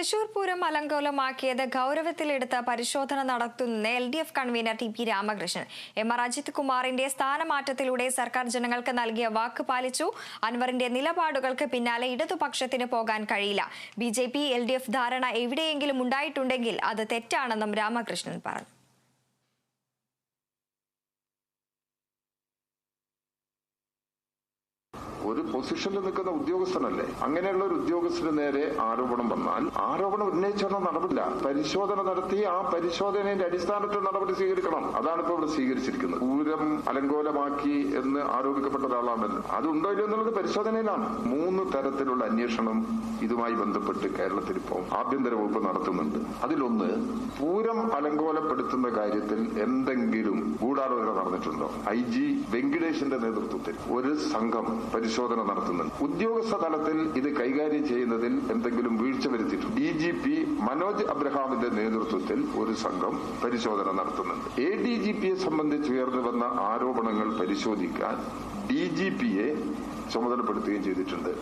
തൃശൂർ പൂരം അലങ്കോലമാക്കിയത് ഗൗരവത്തിലെടുത്ത് പരിശോധന നടത്തുന്ന L D F convener T P Ramakrishnan. M R Ajith കുമാറിന്റെ സ്ഥാനമാറ്റത്തിലൂടെ സർക്കാർ ജനങ്ങൾക്ക് നൽകിയ വാക്ക് പാലിച്ചു. അൻവറിന്റെ നിലപാടുകൾക്ക് പിന്നാലെ ഇടതുപക്ഷത്തിന് പോകാൻ കഴിയില്ല. B J P L D F ധാരണ എവിടെയെങ്കിലും ഉണ്ടായിട്ടുണ്ടെങ്കിൽ അത് തെറ്റാണെന്നും രാമകൃഷ്ണൻ പറഞ്ഞു. ഒരു പൊസിഷനിൽ നിൽക്കുന്ന ഉദ്യോഗസ്ഥനല്ലേ? അങ്ങനെയുള്ള ഒരു ഉദ്യോഗസ്ഥന് നേരെ ആരോപണം വന്നാൽ ആരോപണം ഉന്നയിച്ചൊന്നും നടപടില്ല പരിശോധന നടത്തി ആ പരിശോധനയുടെ അടിസ്ഥാനത്തിൽ നടപടി സ്വീകരിക്കണം. അതാണ് ഇപ്പോൾ ഇവിടെ സ്വീകരിച്ചിരിക്കുന്നത്. പൂരം അലങ്കോലമാക്കി എന്ന് ആരോപിക്കപ്പെട്ട ഒരാളാണല്ലോ. അതുണ്ടോ ഇല്ലയോ എന്നുള്ളത് പരിശോധനയിലാണ്. മൂന്ന് തരത്തിലുള്ള അന്വേഷണം ഇതുമായി ബന്ധപ്പെട്ട് കേരളത്തിൽ ഇപ്പോൾ ആഭ്യന്തര വകുപ്പ് നടത്തുന്നുണ്ട്. അതിലൊന്ന് പൂരം അലങ്കോലപ്പെടുത്തുന്ന കാര്യത്തിൽ എന്തെങ്കിലും ഗൂഢാലോചന നടന്നിട്ടുണ്ടോ? ഐ ജി വെങ്കിടേഷിന്റെ നേതൃത്വത്തിൽ ഒരു സംഘം പരിശോധന നടത്തുന്നുണ്ട്. ഉദ്യോഗസ്ഥ തലത്തിൽ ഇത് കൈകാര്യം ചെയ്യുന്നതിൽ എന്തെങ്കിലും വീഴ്ച വരുത്തിയിട്ടുണ്ട്? ഡി ജി പി മനോജ് അബ്രഹാമിന്റെ നേതൃത്വത്തിൽ ഒരു സംഘം പരിശോധന നടത്തുന്നുണ്ട്. എ ഡി ജി പിയെ സംബന്ധിച്ച് ഉയർന്നു വന്ന ആരോപണങ്ങൾ പരിശോധിക്കാൻ ഡി ജി പിയെ ചുമതലപ്പെടുത്തുകയും ചെയ്തിട്ടുണ്ട്.